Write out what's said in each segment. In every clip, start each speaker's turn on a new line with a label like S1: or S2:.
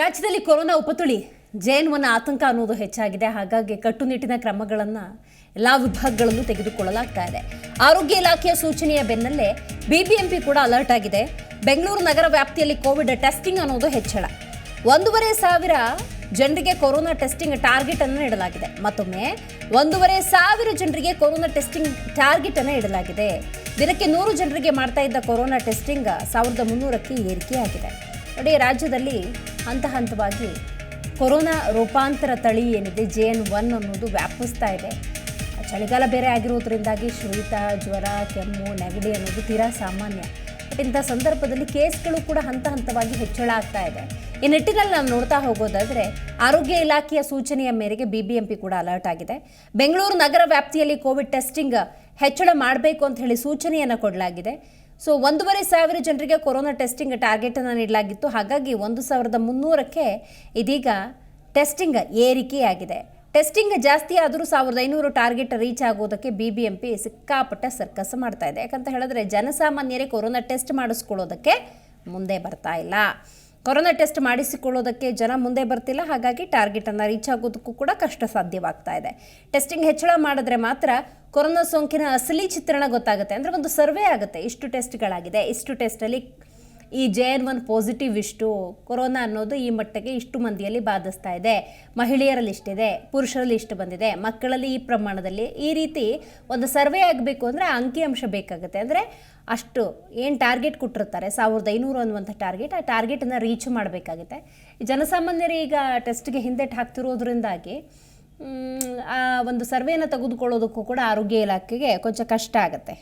S1: ರಾಜ್ಯದಲ್ಲಿ ಕೊರೋನಾ ಉಪತುಳಿ ಜೇನುವನ ಆತಂಕ ಅನ್ನೋದು ಹೆಚ್ಚಾಗಿದೆ. ಹಾಗಾಗಿ ಕಟ್ಟುನಿಟ್ಟಿನ ಕ್ರಮಗಳನ್ನು ಎಲ್ಲ ವಿಭಾಗಗಳಲ್ಲೂ ತೆಗೆದುಕೊಳ್ಳಲಾಗ್ತಾ ಇದೆ. ಆರೋಗ್ಯ ಇಲಾಖೆಯ ಸೂಚನೆಯ ಬೆನ್ನಲ್ಲೇ ಬಿಬಿಎಂಪಿ ಕೂಡ ಅಲರ್ಟ್ ಆಗಿದೆ. ಬೆಂಗಳೂರು ನಗರ ವ್ಯಾಪ್ತಿಯಲ್ಲಿ ಕೋವಿಡ್ ಟೆಸ್ಟಿಂಗ್ ಅನ್ನೋದು ಹೆಚ್ಚಳ. ಒಂದೂವರೆ ಸಾವಿರ ಜನರಿಗೆ ಕೊರೋನಾ ಟೆಸ್ಟಿಂಗ್ ಟಾರ್ಗೆಟ್ ಅನ್ನು ನೀಡಲಾಗಿದೆ. ಮತ್ತೊಮ್ಮೆ ಒಂದೂವರೆ ಸಾವಿರ ಜನರಿಗೆ ಕೊರೋನಾ ಟೆಸ್ಟಿಂಗ್ ಟಾರ್ಗೆಟ್ ಅನ್ನು ಇಡಲಾಗಿದೆ. ದಿನಕ್ಕೆ ನೂರು ಜನರಿಗೆ ಮಾಡ್ತಾ ಇದ್ದ ಕೊರೋನಾ ಟೆಸ್ಟಿಂಗ್ ಸಾವಿರದ ಮುನ್ನೂರಕ್ಕೆ ಏರಿಕೆಯಾಗಿದೆ. ನೋಡಿ, ರಾಜ್ಯದಲ್ಲಿ ಹಂತ ಹಂತವಾಗಿ ಕೊರೋನಾ ರೂಪಾಂತರ ತಳಿ ಏನಿದೆ, ಜೆ ಎನ್ ಒನ್ ಅನ್ನೋದು ವ್ಯಾಪಿಸ್ತಾ ಇದೆ. ಚಳಿಗಾಲ ಬೇರೆ ಆಗಿರೋದ್ರಿಂದಾಗಿ ಶೀತ, ಜ್ವರ, ಕೆಮ್ಮು, ನೆಗಡಿ ಅನ್ನೋದು ತೀರಾ ಸಾಮಾನ್ಯ. ಬಟ್ ಇಂಥ ಸಂದರ್ಭದಲ್ಲಿ ಕೇಸ್ಗಳು ಕೂಡ ಹಂತ ಹಂತವಾಗಿ ಹೆಚ್ಚಳ ಆಗ್ತಾ ಇದೆ. ಈ ನಿಟ್ಟಿನಲ್ಲಿ ನಾವು ನೋಡ್ತಾ ಹೋಗೋದಾದ್ರೆ, ಆರೋಗ್ಯ ಇಲಾಖೆಯ ಸೂಚನೆಯ ಮೇರೆಗೆ ಬಿಬಿಎಂಪಿ ಕೂಡ ಅಲರ್ಟ್ ಆಗಿದೆ. ಬೆಂಗಳೂರು ನಗರ ವ್ಯಾಪ್ತಿಯಲ್ಲಿ ಕೋವಿಡ್ ಟೆಸ್ಟಿಂಗ್ ಹೆಚ್ಚಳ ಮಾಡಬೇಕು ಅಂತ ಹೇಳಿ ಸೂಚನೆಯನ್ನು ಕೊಡಲಾಗಿದೆ. ಸೊ ಒಂದೂವರೆ ಸಾವಿರ ಜನರಿಗೆ ಕೊರೋನಾ ಟೆಸ್ಟಿಂಗ್ ಟಾರ್ಗೆಟ್ ಅನ್ನು ನೀಡಲಾಗಿತ್ತು. ಹಾಗಾಗಿ ಒಂದು ಸಾವಿರದ ಮುನ್ನೂರಕ್ಕೆ ಇದೀಗ ಟೆಸ್ಟಿಂಗ್ ಏರಿಕೆಯಾಗಿದೆ. ಟೆಸ್ಟಿಂಗ್ ಜಾಸ್ತಿ ಆದರೂ ಸಾವಿರದ ಐನೂರು ಟಾರ್ಗೆಟ್ ರೀಚ್ ಆಗೋದಕ್ಕೆ ಬಿ ಬಿ ಎಂ ಪಿ ಸಿಕ್ಕಾಪಟ್ಟೆ ಸರ್ಕಸ್ ಮಾಡ್ತಾ ಇದೆ. ಯಾಕಂತ ಹೇಳಿದ್ರೆ ಜನಸಾಮಾನ್ಯರೇ ಕೊರೋನಾ ಟೆಸ್ಟ್ ಮಾಡಿಸ್ಕೊಳ್ಳೋದಕ್ಕೆ ಮುಂದೆ ಬರ್ತಾ ಇಲ್ಲ. ಕೊರೋನಾ ಟೆಸ್ಟ್ ಮಾಡಿಸಿಕೊಳ್ಳೋದಕ್ಕೆ ಜನ ಮುಂದೆ ಬರ್ತಿಲ್ಲ. ಹಾಗಾಗಿ ಟಾರ್ಗೆಟನ್ನು ರೀಚ್ ಆಗೋದಕ್ಕೂ ಕೂಡ ಕಷ್ಟ ಸಾಧ್ಯವಾಗ್ತಾ ಇದೆ. ಟೆಸ್ಟಿಂಗ್ ಹೆಚ್ಚಳ ಮಾಡಿದ್ರೆ ಮಾತ್ರ ಕೊರೋನಾ ಸೋಂಕಿನ ಅಸಲಿ ಚಿತ್ರಣ ಗೊತ್ತಾಗುತ್ತೆ. ಅಂದರೆ ಒಂದು ಸರ್ವೆ ಆಗುತ್ತೆ. ಇಷ್ಟು ಟೆಸ್ಟ್ಗಳಾಗಿದೆ. ಇಷ್ಟು ಟೆಸ್ಟಲ್ಲಿ ಈ ಜೆ ಎನ್ ಒನ್ ಪಾಸಿಟಿವ್ ಇಷ್ಟು ಕೊರೋನಾ ಅನ್ನೋದು ಈ ಮಟ್ಟಕ್ಕೆ ಇಷ್ಟು ಮಂದಿಯಲ್ಲಿ ಬಾಧಿಸ್ತಾ ಇದೆ. ಮಹಿಳೆಯರಲ್ಲಿ ಇಷ್ಟಿದೆ, ಪುರುಷರಲ್ಲಿ ಇಷ್ಟು ಬಂದಿದೆ. ಮಕ್ಕಳಲ್ಲಿ ಈ ಪ್ರಮಾಣದಲ್ಲಿ ಈ ರೀತಿ ಒಂದು ಸರ್ವೆ ಆಗಬೇಕು ಅಂದರೆ ಅಂಕಿಅಂಶ ಬೇಕಾಗುತ್ತೆ. ಅಂದರೆ ಅಷ್ಟು ಏನು ಟಾರ್ಗೆಟ್ ಕೊಟ್ಟಿರ್ತಾರೆ? ಸಾವಿರದ ಐನೂರು ಅನ್ನುವಂಥ ಟಾರ್ಗೆಟ್, ಆ ಟಾರ್ಗೆಟನ್ನು ರೀಚ್ ಮಾಡಬೇಕಾಗುತ್ತೆ. ಜನಸಾಮಾನ್ಯರು ಈಗ ಟೆಸ್ಟ್ಗೆ ಹಿಂದೆಟ್ಟು ಹಾಕ್ತಿರೋದ್ರಿಂದಾಗಿ ಆ ಒಂದು ಸರ್ವೇನ ತೆಗೆದುಕೊಳ್ಳೋದಕ್ಕೂ ಕೂಡ ಆರೋಗ್ಯ ಇಲಾಖೆಗೆ ಕೊಂಚ ಕಷ್ಟ ಆಗುತ್ತೆ.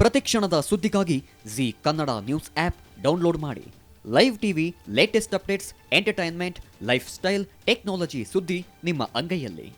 S2: ಪ್ರತಿಕ್ಷಣದ ಸುದ್ದಿಗಾಗಿ Zee Kannada news app download ಮಾಡಿ. Live TV latest updates entertainment lifestyle technology ಸುದ್ದಿ ನಿಮ್ಮ ಅಂಗೈಯಲ್ಲಿ.